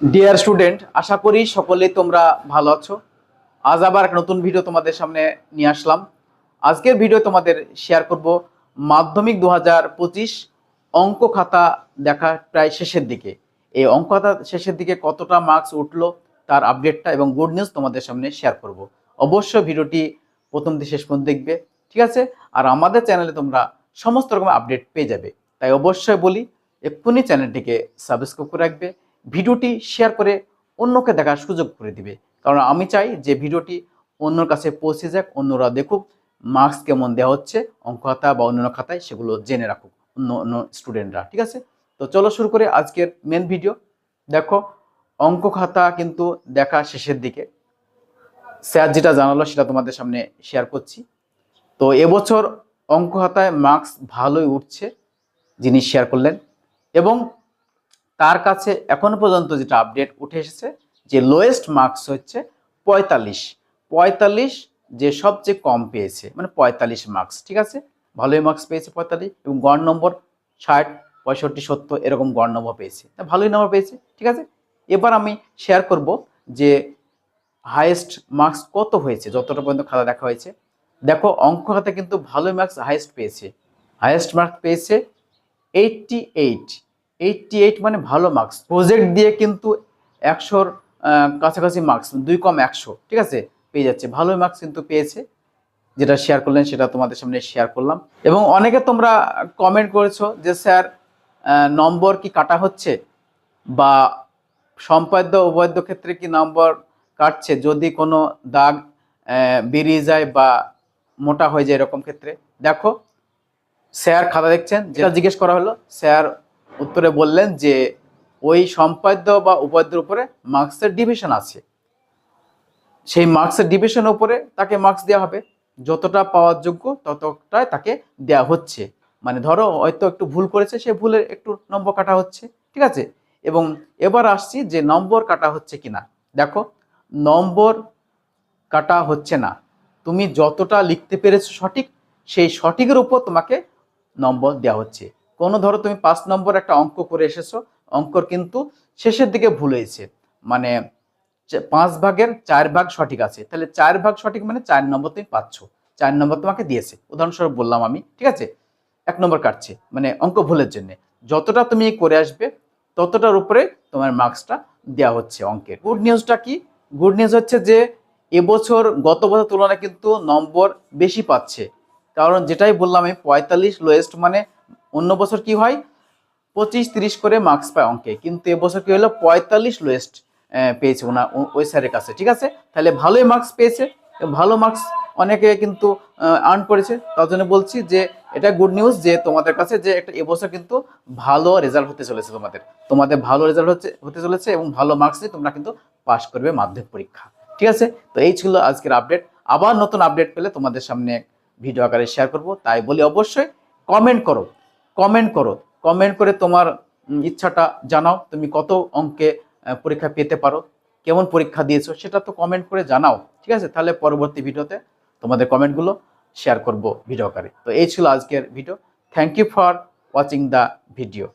Dear student আশা করি সকলেই তোমরা ভালো আছো। আজ আবার এক নতুন ভিডিও তোমাদের সামনে নিয়ে আসলাম। আজকের ভিডিও তোমাদের শেয়ার করব মাধ্যমিক দু হাজার পঁচিশ অঙ্ক খাতা দেখা প্রায় শেষের দিকে। এই অঙ্ক খাতা শেষের দিকে কতটা মার্কস উঠল তার আপডেটটা এবং গুড নিউজ তোমাদের সামনে শেয়ার করব। অবশ্যই ভিডিওটি প্রথম থেকে শেষ পর্যন্ত দেখবে, ঠিক আছে? আর আমাদের চ্যানেলে তোমরা সমস্ত রকম আপডেট পেয়ে যাবে। তাই অবশ্যই বলি, এক্ষুনি চ্যানেলটিকে সাবস্ক্রাইব করে রাখবে। ভিডিওটি শেয়ার করে অন্যকে দেখার সুযোগ করে দিবে। কারণ আমি চাই যে ভিডিওটি অন্যর কাছে পৌঁছে যাক, অন্যরা দেখুক মার্কস কেমন দেওয়া হচ্ছে, অঙ্ক খাতা বা অন্যান্য খাতায় সেগুলো জেনে রাখুক অন্য অন্য স্টুডেন্টরা ঠিক আছে? তো চলো শুরু করে আজকের মেন ভিডিও দেখো, অঙ্ক খাতা কিন্তু দেখা শেষের দিকে। স্যার যেটা জানালো সেটা তোমাদের সামনে শেয়ার করছি। তো এবছর অঙ্ক খাতায় মার্কস ভালোই উঠছে, যিনি শেয়ার করলেন। এবং তার কাছে এখনও পর্যন্ত যেটা আপডেট উঠে এসেছে, যে লোয়েস্ট মার্কস হচ্ছে পঁয়তাল্লিশ। পঁয়তাল্লিশ যে সবচেয়ে কম পেয়েছে মানে পঁয়তাল্লিশ মার্কস ঠিক আছে? ভালোই মার্কস পেয়েছে পঁয়তাল্লিশ এবং গড় নম্বর ষাট, পঁয়ষট্টি, সত্তর এরকম গড় নম্বর পেয়েছে। তা ভালোই নম্বর পেয়েছে, ঠিক আছে? এবার আমি শেয়ার করব যে হায়েস্ট মার্কস কত হয়েছে, যতটা পর্যন্ত খাতা দেখা হয়েছে। দেখো, অঙ্ক খাতা কিন্তু ভালোই মার্কস হায়েস্ট পেয়েছে। হায়েস্ট মার্কস পেয়েছে এইটটি এইট এইটটি এইট মানে ভালো মার্কস প্রজেক্ট দিয়ে কিন্তু একশোর কাছাকাছি মার্কস দুই কম একশো, ঠিক আছে? পেয়ে যাচ্ছে। ভালো মার্কস কিন্তু পেয়েছে। যেটা শেয়ার করলেন সেটা তোমাদের সামনে শেয়ার করলাম। এবং অনেকে তোমরা কমেন্ট করেছ যে, স্যার নম্বর কি কাটা হচ্ছে? বা সম্পাদ্য উপাদ্য ক্ষেত্রে কি নম্বর কাটছে? যদি কোনো দাগ বেরিয়ে যায় বা মোটা হয়ে যায় এরকম ক্ষেত্রে। দেখো, স্যার খাতা দেখছেন? যেটা জিজ্ঞেস করা হলো, স্যার উত্তরে বললেন যে, ওই সম্পাদ্য বা উপাদ্যের উপরে মার্কসের ডিভিশন আছে। সেই মার্কসের ডিভিশনের উপরে তাকে মার্কস দেওয়া হবে। যতটা পাওয়ার যোগ্য ততটাই তাকে দেওয়া হচ্ছে। মানে ধরো, হয়তো একটু ভুল করেছে, সে ভুলের একটু নম্বর কাটা হচ্ছে। ঠিক আছে? এবং এবার আসছি যে নম্বর কাটা হচ্ছে কিনা। দেখো, নম্বর কাটা হচ্ছে না। তুমি যতটা লিখতে পেরেছ সঠিক, সেই সঠিকের উপর তোমাকে নম্বর দেওয়া হচ্ছে। কোনো ধরো তুমি পাঁচ নম্বর একটা অঙ্ক করে এসেছ, অঙ্কর কিন্তু শেষের দিকে ভুল হয়েছে। মানে পাঁচ ভাগের চার ভাগ সঠিক আছে। তাহলে চার ভাগ সঠিক মানে চার নম্বর তুমি পাচ্ছ। চার নম্বর তোমাকে দিয়েছে। উদাহরণস্বরূপ বললাম আমি, ঠিক আছে? এক নম্বর কাটছে মানে অঙ্ক ভুলের জন্য। যতটা তুমি করে আসবে, ততটার উপরে তোমার মার্কসটা দেওয়া হচ্ছে অঙ্কের। গুড নিউজটা কি? গুড নিউজ হচ্ছে যে এবছর গত বছর তুলনায় কিন্তু নম্বর বেশি পাচ্ছে। কারণ যেটাই বললাম আমি, পঁয়তাল্লিশ লোয়েস্ট মানে অন্য বছর কি হয়? পঁচিশ, তিরিশ করে মার্কস পায় অঙ্কে। কিন্তু এবছর কি হলো? পঁয়তাল্লিশ লোয়েস্ট পেয়েছে ওনা ওই স্যারের কাছে, ঠিক আছে? তাহলে ভালোই মার্কস পেয়েছে। ভালো মার্কস অনেকে কিন্তু আর্ন করেছে। তার জন্য বলছি যে, এটা গুড নিউজ যে, তোমাদের কাছে যে, একটা এবছর কিন্তু ভালো রেজাল্ট হতে চলেছে তোমাদের। তোমাদের ভালো রেজাল্ট হচ্ছে, হতে চলেছে এবং ভালো মার্কস দিয়ে তোমরা কিন্তু পাশ করবে মাধ্যমিক পরীক্ষা। ঠিক আছে? তো এই ছিল আজকের আপডেট আবার নতুন আপডেট পেলে তোমাদের সামনে ভিডিও আকারে শেয়ার করব। তাই বলি অবশ্যই কমেন্ট করো। কমেন্ট করো। কমেন্ট করে তোমার ইচ্ছাটা জানাও। তুমি কত অঙ্কে পরীক্ষা পেতে পারো। কেমন পরীক্ষা দিয়েছ সেটা তো কমেন্ট করে জানাও। ঠিক আছে? তাহলে পরবর্তী ভিডিওতে তোমাদের কমেন্টগুলো শেয়ার করব ভিডিও আকারে। তো এই ছিল আজকের video thank you for watching the video